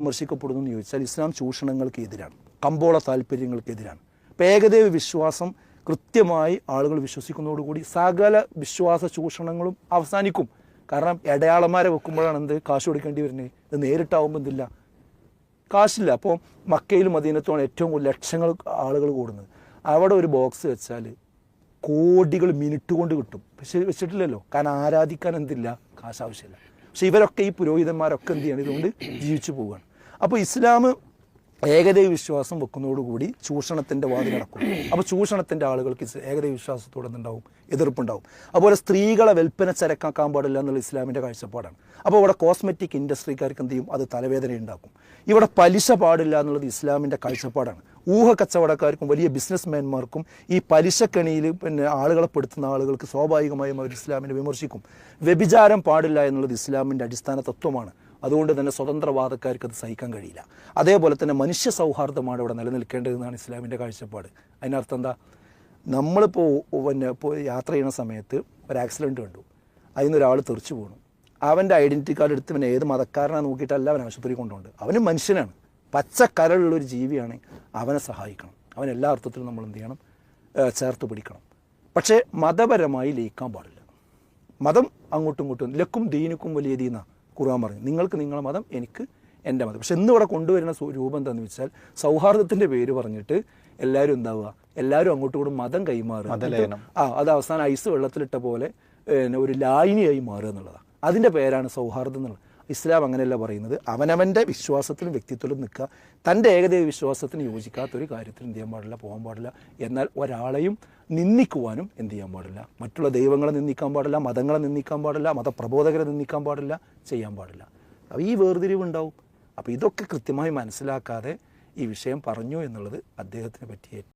വിമർശിക്കപ്പെടുന്നു ചോദിച്ചാൽ ഇസ്ലാം ചൂഷണങ്ങൾക്ക് എതിരാണ് കമ്പോള താല്പര്യങ്ങൾക്ക് എതിരാണ് ഏകദൈവ വിശ്വാസം കൃത്യമായി ആളുകൾ വിശ്വസിക്കുന്നതോടുകൂടി സകല വിശ്വാസ ചൂഷണങ്ങളും അവസാനിക്കും. കാരണം ഇടയാളന്മാരെ വെക്കുമ്പോഴാണ് എന്ത് കാശ് കൊടുക്കേണ്ടി വരുന്നത്? ഇത് നേരിട്ടാവുമ്പോൾ എന്തില്ല? കാശില്ല. അപ്പോൾ മക്കയിലും മദീനത്തുമാണ് ഏറ്റവും കൂടുതൽ ലക്ഷങ്ങൾ ആളുകൾ കൂടുന്നത്. അവിടെ ഒരു ബോക്സ് വെച്ചാൽ കോടികൾ മിനിറ്റ് കൊണ്ട് കിട്ടും. പക്ഷെ വെച്ചിട്ടില്ലല്ലോ. കാരണം ആരാധിക്കാൻ എന്തില്ല? കാശ് ആവശ്യമില്ല. പക്ഷെ ഇവരൊക്കെ ഈ പുരോഹിതന്മാരൊക്കെ എന്ത് ചെയ്യണം? ഇതുകൊണ്ട് ജീവിച്ചു പോവുകയാണ്. അപ്പോൾ ഇസ്ലാം ഏകദൈവ വിശ്വാസം വെക്കുന്നതോടുകൂടി ചൂഷണത്തിന്റെ വാതി നടക്കും അപ്പോൾ ചൂഷണത്തിന്റെ ആളുകൾക്ക് ഏകദേവ വിശ്വാസത്തോടെ ഉണ്ടാവും എതിർപ്പുണ്ടാവും. അതുപോലെ സ്ത്രീകളെ വിൽപ്പന ചരക്കാക്കാൻ പാടില്ല എന്നുള്ള ഇസ്ലാമിന്റെ കാഴ്ചപ്പാടാണ്. അപ്പോൾ ഇവിടെ കോസ്മെറ്റിക് ഇൻഡസ്ട്രിക്കാർക്ക് എന്ത് ചെയ്യും? അത് തലവേദന ഉണ്ടാക്കും ഇവിടെ പലിശ പാടില്ല എന്നുള്ളത് ഇസ്ലാമിന്റെ കാഴ്ചപ്പാടാണ്. ഊഹ കച്ചവടക്കാർക്കും വലിയ ബിസിനസ്മാൻമാർക്കും ഈ പലിശക്കണിയിൽ പിന്നെ ആളുകളെ പെടുത്തുന്ന ആളുകൾക്ക് സ്വാഭാവികമായും അവർ ഇസ്ലാമിനെ വിമർശിക്കും. വ്യഭിചാരം പാടില്ല എന്നുള്ളത് ഇസ്ലാമിന്റെ അടിസ്ഥാന തത്വമാണ്. അതുകൊണ്ട് തന്നെ സ്വതന്ത്രവാദക്കാർക്ക് അത് സഹിക്കാൻ കഴിയില്ല. അതേപോലെ തന്നെ മനുഷ്യ സൗഹാർദ്ദമാണ് ഇവിടെ നിലനിൽക്കേണ്ടതെന്നാണ് ഇസ്ലാമിന്റെ കാഴ്ചപ്പാട്. അതിനർത്ഥം എന്താ? നമ്മളിപ്പോൾ പിന്നെ ഇപ്പോൾ യാത്ര ചെയ്യുന്ന സമയത്ത് ഒരു ആക്സിഡന്റ് കണ്ടു. അതിൽ നിന്ന് ഒരാൾ തെറിച്ചു പോകണം അവന്റെ ഐഡന്റിറ്റി കാർഡ് എടുത്ത് പിന്നെ ഏത് മതക്കാരനാണ് നോക്കിയിട്ടല്ല അവൻ ആശുപത്രി കൊണ്ടുപോകുന്നത് അവനും മനുഷ്യനാണ്. പച്ചക്കരളുള്ളൊരു ജീവിയാണ് അവനെ സഹായിക്കണം. അവൻ എല്ലാ അർത്ഥത്തിലും നമ്മൾ എന്ത് ചെയ്യണം? ചേർത്ത് പിടിക്കണം. പക്ഷേ മതപരമായി ലയിക്കാൻ പാടില്ല. മതം അങ്ങോട്ടും ഇങ്ങോട്ടും ലക്കും ദീനുക്കും വലിയ ദീന ഖുർആൻ പറഞ്ഞു നിങ്ങൾക്ക് നിങ്ങളുടെ മതം എനിക്ക് എന്റെ മതം. പക്ഷെ ഇന്ന് ഇവിടെ കൊണ്ടുവരുന്ന രൂപം എന്താണെന്ന് വെച്ചാൽ സൗഹാർദ്ദത്തിന്റെ പേര് പറഞ്ഞിട്ട് എല്ലാവരും എന്താവുക? എല്ലാവരും അങ്ങോട്ടും ഇങ്ങോട്ടും മതം കൈമാറുക. ആ അത് അവസാനം ഐസ് വെള്ളത്തിലിട്ട പോലെ ഒരു ലായിനിയായി മാറുക എന്നുള്ളതാണ്. അതിന്റെ പേരാണ് സൗഹാർദ്ദം എന്നുള്ളത്. ഇസ്ലാം അങ്ങനെയല്ല പറയുന്നത്. അവനവന്റെ വിശ്വാസത്തിലും വ്യക്തിത്വത്തിലും നിൽക്കുക. തന്റെ ഏകദൈവ വിശ്വാസത്തിന് യോജിക്കാത്ത ഒരു കാര്യത്തിൽ എന്ത് ചെയ്യാൻ പാടില്ല പോകാൻ പാടില്ല. എന്നാൽ ഒരാളെയും നിന്ദിക്കുവാനും എന്ത് ചെയ്യാൻ പാടില്ല. മറ്റുള്ള ദൈവങ്ങളെ നിന്ദിക്കാൻ പാടില്ല മതങ്ങളെ നിന്ദിക്കാൻ പാടില്ല മതപ്രബോധകരെ നിന്ദിക്കാൻ പാടില്ല ചെയ്യാൻ പാടില്ല. അപ്പോൾ ഈ വേർതിരിവ് ഉണ്ടാവും. അപ്പോൾ ഇതൊക്കെ കൃത്യമായി മനസ്സിലാക്കാതെ ഈ വിഷയം പറഞ്ഞു എന്നുള്ളത് അദ്ദേഹത്തിനെ പറ്റിയ